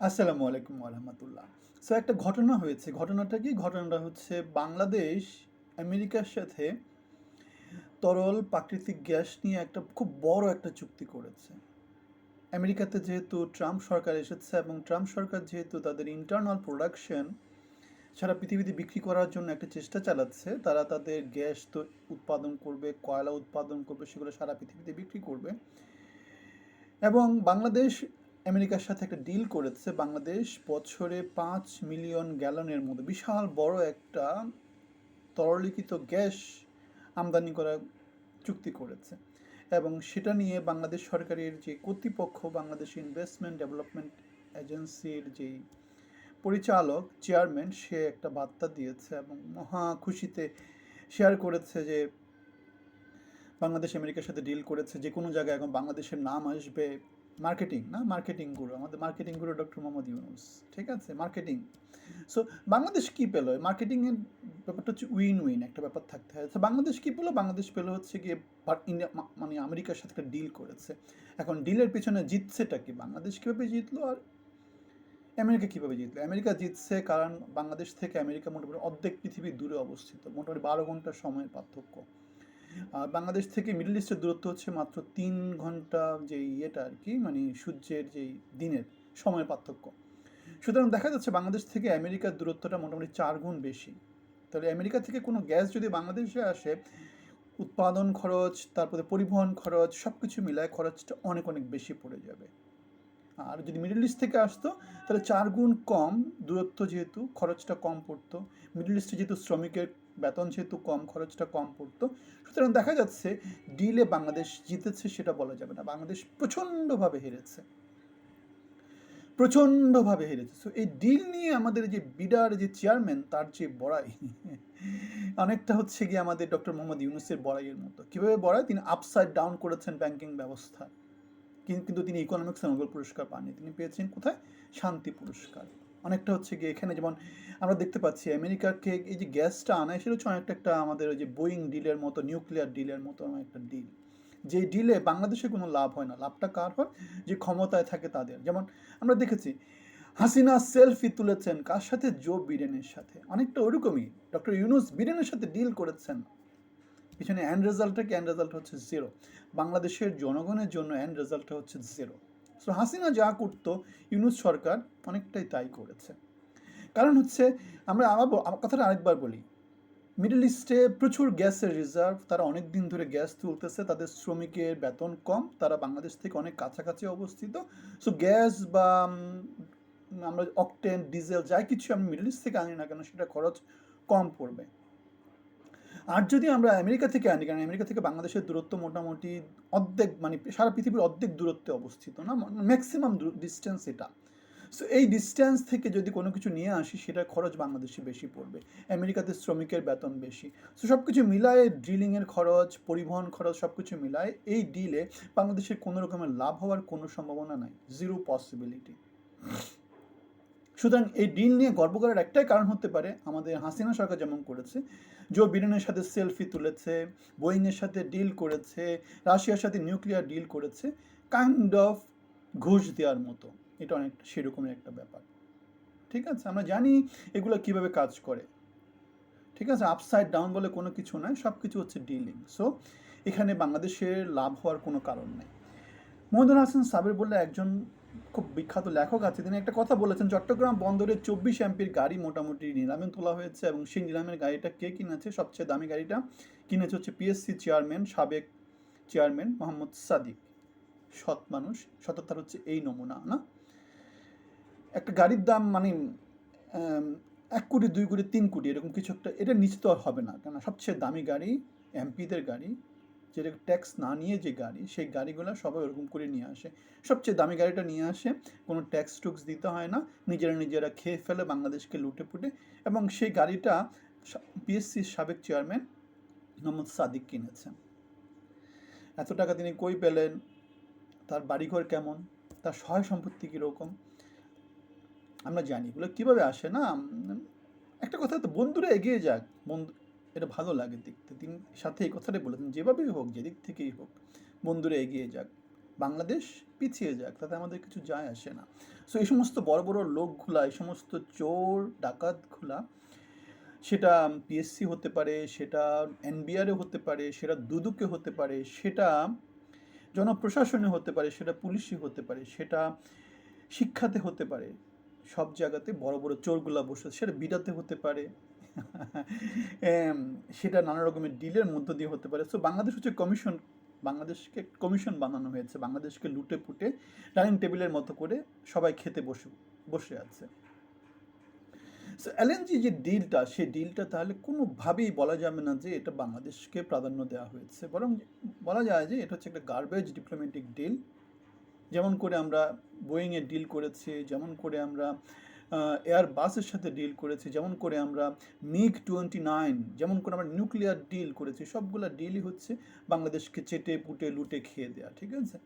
আসসালামু আলাইকুম রহমতুল্লাহ। সো একটা ঘটনা হয়েছে। ঘটনাটা কি? ঘটনাটা হচ্ছে বাংলাদেশ, আমেরিকার সাথে তরল প্রাকৃতিক গ্যাস নিয়ে একটা খুব বড় একটা চুক্তি করেছে। আমেরিকাতে যেহেতু ট্রাম্প সরকার এসেছে এবং ট্রাম্প সরকার যেহেতু তাদের ইন্টারনাল প্রোডাকশন সারা পৃথিবীতে বিক্রি করার জন্য একটা চেষ্টা চালাচ্ছে, তারা তাদের গ্যাস তো উৎপাদন করবে, কয়লা উৎপাদন করবে, সেগুলো সারা পৃথিবীতে বিক্রি করবে। এবং বাংলাদেশ আমেরিকার সাথে একটা ডিল করেছে বাংলাদেশ। বছরে পাঁচ মিলিয়ন গ্যালনের মতো। বিশাল বড় একটা তরলীকৃত গ্যাস আমদানি করার চুক্তি করেছে। এবং সেটা নিয়ে বাংলাদেশ সরকারের যে কর্তৃপক্ষ, বাংলাদেশ ইনভেস্টমেন্ট ডেভেলপমেন্ট এজেন্সির যেই পরিচালক চেয়ারম্যান সে একটা বার্তা দিয়েছে এবং মহা খুশিতে শেয়ার করেছে যে বাংলাদেশ আমেরিকার সাথে ডিল করেছে। যে কোনো জায়গায় এখন বাংলাদেশের নাম আসবে। মার্কেটিং না? মার্কেটিং গুরু আমাদের মার্কেটিং গুরু ডক্টর মোহাম্মদ ইউনুস ঠিক আছে? মার্কেটিং সো বাংলাদেশ কী পেল? মার্কেটিংয়ের ব্যাপারটা হচ্ছে উইন উইন একটা ব্যাপার থাকতে হয়। তো বাংলাদেশ কী পেল? বাংলাদেশ পেল হচ্ছে গিয়ে ইন্ডিয়া মানে আমেরিকার সাথে একটা ডিল করেছে। এখন ডিলের পিছনে জিতছেটা কি? বাংলাদেশ কীভাবে জিতলো আর আমেরিকা কীভাবে জিতলো? আমেরিকা জিতছে কারণ বাংলাদেশ থেকে আমেরিকা মোটামুটি অর্ধেক পৃথিবী দূরে অবস্থিত। মোটামুটি বারো ঘণ্টার সময়ের পার্থক্য। বাংলাদেশ থেকে মিডল ইস্টের দূরত্ব হচ্ছে মাত্র তিন ঘণ্টা যে ইয়েটা আর কি মানে সূর্যের যেই দিনের সময়ের পার্থক্য। সুতরাং দেখা যাচ্ছে বাংলাদেশ থেকে আমেরিকার দূরত্বটা মোটামুটি চার গুণ বেশি। তাহলে আমেরিকা থেকে কোনো গ্যাস যদি বাংলাদেশে আসে, উৎপাদন খরচ, তারপরে পরিবহন খরচ সব কিছু মিলায় খরচটা অনেক অনেক বেশি পড়ে যাবে। আর যদি মিডল ইস্ট থেকে আসতো, তাহলে চার গুণ কম দূরত্ব যেহেতু, খরচটা কম পড়তো। মিডল ইস্টে যেহেতু শ্রমিকের বেতন যেহেতু কম, খরচটা কম পড়তো। সুতরাং দেখা যাচ্ছে ডিলে বাংলাদেশ জিতেছে সেটা বলা যাবে না। বাংলাদেশ প্রচণ্ডভাবে হেরেছে। প্রচণ্ডভাবে হেরেছে। সো এই ডিল নিয়ে আমাদের যে বিডার, যে চেয়ারম্যান তার যে বড়াই, অনেকটা হচ্ছে গিয়ে আমাদের ডক্টর মোহাম্মদ ইউনুসের বড়াইয়ের মতো। কীভাবে বড়াই? তিনি আপসাইড ডাউন করেছেন ব্যাংকিং ব্যবস্থা। কিন্তু তিনি ইকোনমিক্সে নোবেল পুরস্কার পাননি। তিনি পেয়েছেন কোথায়? শান্তি পুরস্কার। অনেকটা হচ্ছে গিয়ে এখানে যেমন আমরা দেখতে পাচ্ছি আমেরিকাকে এই যে গ্যাসটা আনায় সেটা হচ্ছে অনেকটা একটা আমাদের ওই যে বোয়িং ডিলের মতো নিউক্লিয়ার ডিলের মতো একটা ডিল যে ডিলে বাংলাদেশে কোনো লাভ হয় না। লাভটা কার হয়? যে ক্ষমতায় থাকে তাদের। যেমন আমরা দেখেছি, হাসিনা সেলফি তুলেছেন কার সাথে? জো বিডেনের সাথে। অনেকটা ওরকমই। ডক্টর ইউনুস বিডেনের সাথে ডিল করেছেন। পিছনে অ্যান্ড রেজাল্টটা কি? অ্যান্ড রেজাল্ট হচ্ছে জিরো বাংলাদেশের জনগণের জন্য অ্যান্ড রেজাল্টটা হচ্ছে জিরো সো হাসিনা যা করতো, ইউনুস সরকার অনেকটাই তাই করেছে। কারণ হচ্ছে, আমরা আমার কথাটা আরেকবার বলি। মিডল ইস্টে প্রচুর গ্যাসের রিজার্ভ তারা অনেক দিন ধরে গ্যাস তুলতেছে, তাদের শ্রমিকের বেতন কম, তারা বাংলাদেশ থেকে অনেক কাছাকাছি অবস্থিত। সো গ্যাস বা আমরা অকটেন ডিজেল যাই কিছু আমি মিডল ইস্ট থেকে আনি না কেন, সেটা খরচ কম পড়বে। আর যদি আমরা আমেরিকা থেকে আনি, কারণ আমেরিকা থেকে বাংলাদেশের দূরত্ব মোটামুটি অর্ধেক মানে সারা পৃথিবীর অর্ধেক দূরত্বে অবস্থিত না? ম্যাক্সিমাম ডিস্টেন্স এটা। সো এই ডিস্টেন্স থেকে যদি কোনো কিছু নিয়ে আসি, সেটার খরচ বাংলাদেশে বেশি পড়বে। আমেরিকাতে শ্রমিকের বেতন বেশি। সো সব কিছু মিলায়ে ড্রিলিংয়ের খরচ, পরিবহন খরচ সব কিছু মিলায় এই ডিলে বাংলাদেশের কোনো রকমের লাভ হওয়ার কোনো সম্ভাবনা নাই। জিরো পসিবিলিটি সুতরাং এই ডিল নিয়ে গর্ব করার একটাই কারণ হতে পারে আমাদের হাসিনা সরকার যেমন করেছে জো বিডেনের সাথে সেলফি তুলেছে বোয়িংয়ের সাথে ডিল করেছে রাশিয়ার সাথে নিউক্লিয়ার ডিল করেছে কাইন্ড অফ ঘুষ দেওয়ার মতো। এটা অনেকটা সেরকমের একটা ব্যাপার। ঠিক আছে? আমরা জানি এগুলো কীভাবে কাজ করে। ঠিক আছে? আপসাইড ডাউন বলে কোনো কিছু নয় সব কিছু হচ্ছে ডিলিং সো এখানে বাংলাদেশের লাভ হওয়ার কোনো কারণ নেই। মহিদুল হাসান সাবির বলে একজন খুব বিখ্যাত লেখক আছে। তিনি একটা কথা বলেছেন, চট্টগ্রাম বন্দরে চব্বিশ এমপির গাড়ি মোটামুটি নিলামে তোলা হয়েছে এবং সেই নিলামের গাড়িটা কে কিনেছে? সবচেয়ে দামি গাড়িটা কিনেছে হচ্ছে পিএসসি চেয়ারম্যান, সাবেক চেয়ারম্যান মোহাম্মদ সাদিক। সৎ মানুষ, সততার হচ্ছে এই নমুনা, না? একটা গাড়ির দাম মানে এক কোটি, দুই কোটি, তিন কোটি, এরকম কিছু একটা, এটা নিচে তো আর হবে না। কেন সবচেয়ে দামি গাড়ি এমপিদের গাড়ি যেটা ট্যাক্স না নিয়ে যে গাড়ি, সেই গাড়িগুলো সবাই ওরকম করে নিয়ে আসে। সবচেয়ে দামি গাড়িটা নিয়ে আসে, কোনো ট্যাক্স টুক্স দিতে হয় না, নিজেরা নিজেরা খেয়ে ফেলে বাংলাদেশকে লুটে পুটে। এবং সেই গাড়িটা পিএসসির সাবেক চেয়ারম্যান মোহাম্মদ সাদিক কিনেছেন এত টাকা তিনি কই পেলেন? তার বাড়িঘর কেমন? তার সহায় সম্পত্তি কীরকম? আমরা জানি। এগুলো কীভাবে আসে না? একটা কথা তো বন্ধুরা এগিয়ে যাক। বন্ধু এটা ভালো লাগে দেখতে। তিনি সাথে এই কথাটাই বলেছেন, যেভাবেই হোক, যেদিক থেকেই হোক বন্ধুরা এগিয়ে যাক, বাংলাদেশ পিছিয়ে যাক, তাতে আমাদের কিছু যায় আসে না। সো এই সমস্ত বড় বড় লোকগুলা, এই সমস্ত চোর, ডাকাতগুলা, সেটা পিএসসি হতে পারে, সেটা এনবিআরএ হতে পারে, সেটা দুদুকে হতে পারে, সেটা জনপ্রশাসনে হতে পারে, সেটা পুলিশই হতে পারে, সেটা শিক্ষাতে হতে পারে, সব জায়গাতে বড় বড় চোরগুলা বসে সেটা বিডাতে হতে পারে সেটা নানা রকমের ডিলের মধ্য দিয়ে হতে পারে। সো বাংলাদেশ হচ্ছে কমিশন বাংলাদেশকে কমিশন বানানো হয়েছে। বাংলাদেশকে লুটে পুটে ডাইনিং টেবিলের মতো করে সবাই খেতে বসে বসে আছে। সো এলএনজি যে ডিলটা, সেই ডিলটা তাহলে কোনোভাবেই বলা যাবে না যে এটা বাংলাদেশকে প্রাধান্য দেওয়া হয়েছে। বরং বলা যায় যে এটা হচ্ছে একটা গার্বেজ ডিপ্লোম্যাটিক ডিল যেমন করে আমরা বোয়িংয়ের ডিল করেছি, যেমন করে আমরা এয়ার বাসের সাথে ডিল করেছি, যেমন করে আমরা মিগ টোয়েন্টি নাইন যেমন করে আমরা নিউক্লিয়ার ডিল করেছি, সবগুলো ডিলই হচ্ছে বাংলাদেশকে চেটে পুটে লুটে খেয়ে দেওয়া ঠিক আছে?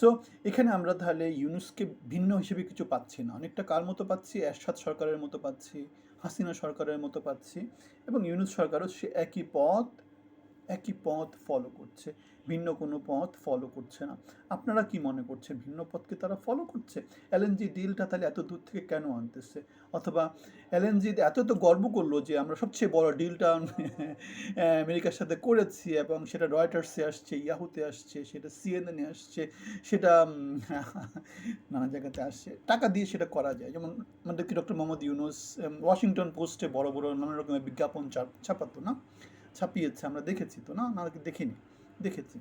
সো এখানে আমরা তাহলে ইউনুসকে ভিন্ন হিসেবে কিছু পাচ্ছি না, অনেকটা কার মতো পাচ্ছি? এরশাদ সরকারের মতো পাচ্ছি, হাসিনা সরকারের মতো পাচ্ছি, এবং ইউনুস সরকারও সে একই পথ একই পথ ফলো করছে, ভিন্ন কোনো পথ ফলো করছে না। আপনারা কি মনে করছেন, ভিন্ন পথকে তারা ফলো করছে? এলএনজি ডিলটা তাহলে এত দূর থেকে কেন আনতেছে? অথবা এলএনজি এত তো গর্ব করল যে আমরা সবচেয়ে বড় ডিলটা আমেরিকার সাথে করেছি এবং সেটা রয়টার্সে আসছে ইয়াহুতে আসছে, সেটা সিএনএনে আসছে, সেটা নানা জায়গাতে আসছে। টাকা দিয়ে সেটা করা যায়। যেমন আমাদের কি ডক্টর মোহাম্মদ ইউনুস ওয়াশিংটন পোস্টে বড় বড় নানা রকমের বিজ্ঞাপন ছাপাতো না? ছাপিয়েছে, আমরা দেখেছি তো, না? না, দেখিনি, দেখেছি।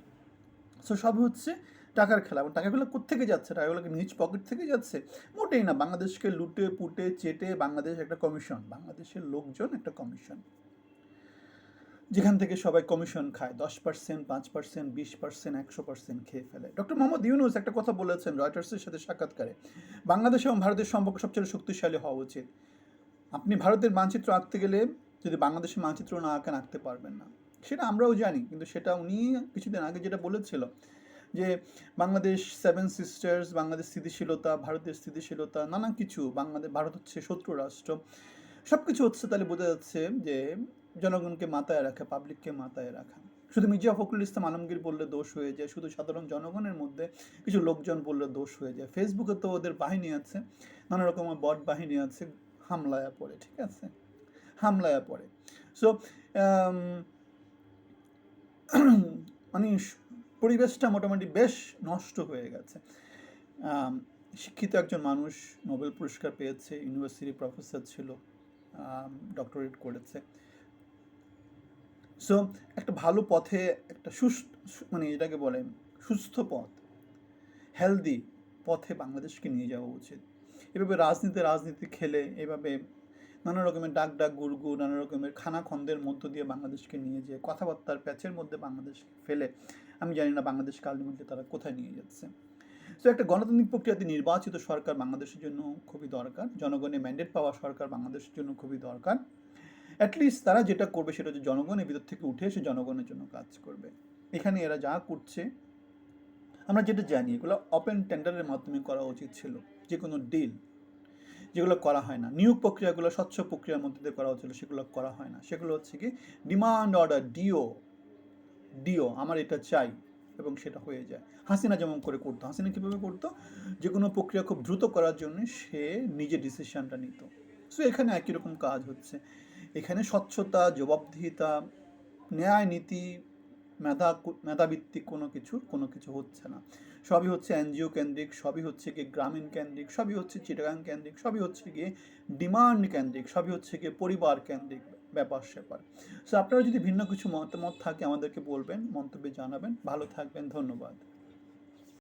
সো সব হচ্ছে টাকার খেলা। এবং টাকাগুলো কোথেকে যাচ্ছে? টাকাগুলো কি নিজ পকেট থেকে যাচ্ছে? মোটেই না। বাংলাদেশকে লুটে, পুটে, চেটে বাংলাদেশ একটা কমিশন। বাংলাদেশের লোকজন একটা কমিশন। যেখান থেকে সবাই কমিশন খায়। দশ পার্সেন্ট, পাঁচ পার্সেন্ট, বিশ পার্সেন্ট, একশো পার্সেন্ট খেয়ে ফেলে। ডক্টর মোহাম্মদ ইউনুস একটা কথা বলেছেন রয়টার্সের সাথে সাক্ষাৎকারে। বাংলাদেশ এবং ভারতের সম্পর্ক সবচেয়ে শক্তিশালী হওয়া উচিত। আপনি ভারতের মানচিত্র আঁকতে গেলে যদি বাংলাদেশের মানচিত্র না আঁকেন আঁকতে পারবেন না। সেটা আমরাও জানি, কিন্তু সেটা উনি কিছুদিন আগে যেটা বলেছিল যে বাংলাদেশ সেভেন সিস্টার্স বাংলাদেশ স্থিতিশীলতা, ভারতের স্থিতিশীলতা, নানা কিছু বাংলাদেশ ভারত হচ্ছে শত্রু রাষ্ট্র সব কিছু হচ্ছে তাহলে বোঝা যাচ্ছে যে জনগণকে মাথায় রাখা পাবলিককে মাথায় রাখা। শুধু মির্জা ফখরুল ইসলাম আলমগীর বললে দোষ হয়ে যায়, শুধু সাধারণ জনগণের মধ্যে কিছু লোকজন বললে দোষ হয়ে যায়। ফেসবুকে তো ওদের বাহিনী আছে, নানা রকমের বট বাহিনী আছে, হামলায়া পড়ে, ঠিক আছে? হামলায়া পড়ে। সো মানে পরিবেশটা মোটামুটি বেশ নষ্ট হয়ে গেছে। শিক্ষিত একজন মানুষ নোবেল পুরস্কার পেয়েছে, ইউনিভার্সিটি প্রফেসর ছিল ডক্টরেট করেছে। সো একটা ভালো পথে একটা সুস্থ মানে এটাকে বলে সুস্থ পথ হেলদি পথে বাংলাদেশকে নিয়ে যাওয়া উচিত। এভাবে রাজনীতি রাজনীতি খেলে, এভাবে নানা রকমের ডাক ডাক গুড়গু নানা রকমের খানা খন্দের মধ্য দিয়ে বাংলাদেশকে নিয়ে যেয়ে কথাবার্তার প্যাচের মধ্যে বাংলাদেশকে ফেলে, আমি জানি না বাংলাদেশকে আলটিমেটলি তারা কোথায় নিয়ে যাচ্ছে। তো একটা গণতান্ত্রিক প্রক্রিয়াতে নির্বাচিত সরকার বাংলাদেশের জন্য খুবই দরকার জনগণের ম্যান্ডেট পাওয়া সরকার বাংলাদেশের জন্য খুবই দরকার। অ্যাটলিস্ট তারা যেটা করবে সেটা হচ্ছে জনগণের ভিতর থেকে উঠে এসে জনগণের জন্য কাজ করবে। এখানে এরা যা করছে, আমরা যেটা জানি এগুলো ওপেন টেন্ডারের মাধ্যমে করা উচিত ছিল যে কোনো ডিল যেগুলো করা হয় না। নিয়োগ প্রক্রিয়াগুলো, স্বচ্ছ প্রক্রিয়ার মধ্যে দিয়ে করা হচ্ছিল, সেগুলো করা হয় না। সেগুলো হচ্ছে কি ডিমান্ড অর্ডার ডিও ডিও আমার এটা চাই এবং সেটা হয়ে যায়। হাসিনা যেমন করে করতো, হাসিনা কীভাবে করতো? যে কোনো প্রক্রিয়া খুব দ্রুত করার জন্য সে নিজে ডিসিশনটা নিত। সো এখানে একই রকম কাজ হচ্ছে। এখানে স্বচ্ছতা, জবাবদিহিতা, ন্যায় নীতি মেধা মেধাভিত্তিক কোনো কিছুর কোনো কিছু হচ্ছে না। সবই হচ্ছে এনজিও কেন্দ্রিক, সবই হচ্ছে গিয়ে গ্রামীণ কেন্দ্রিক, সবই হচ্ছে চিটাগাং কেন্দ্রিক, সবই হচ্ছে গিয়ে ডিমান্ড কেন্দ্রিক, সবই হচ্ছে গিয়ে পরিবার কেন্দ্রিক ব্যাপার স্যাপার। সো আপনারা যদি ভিন্ন কিছু মতামত থাকে আমাদেরকে বলবেন, মন্তব্যে জানাবেন। ভালো থাকবেন, ধন্যবাদ।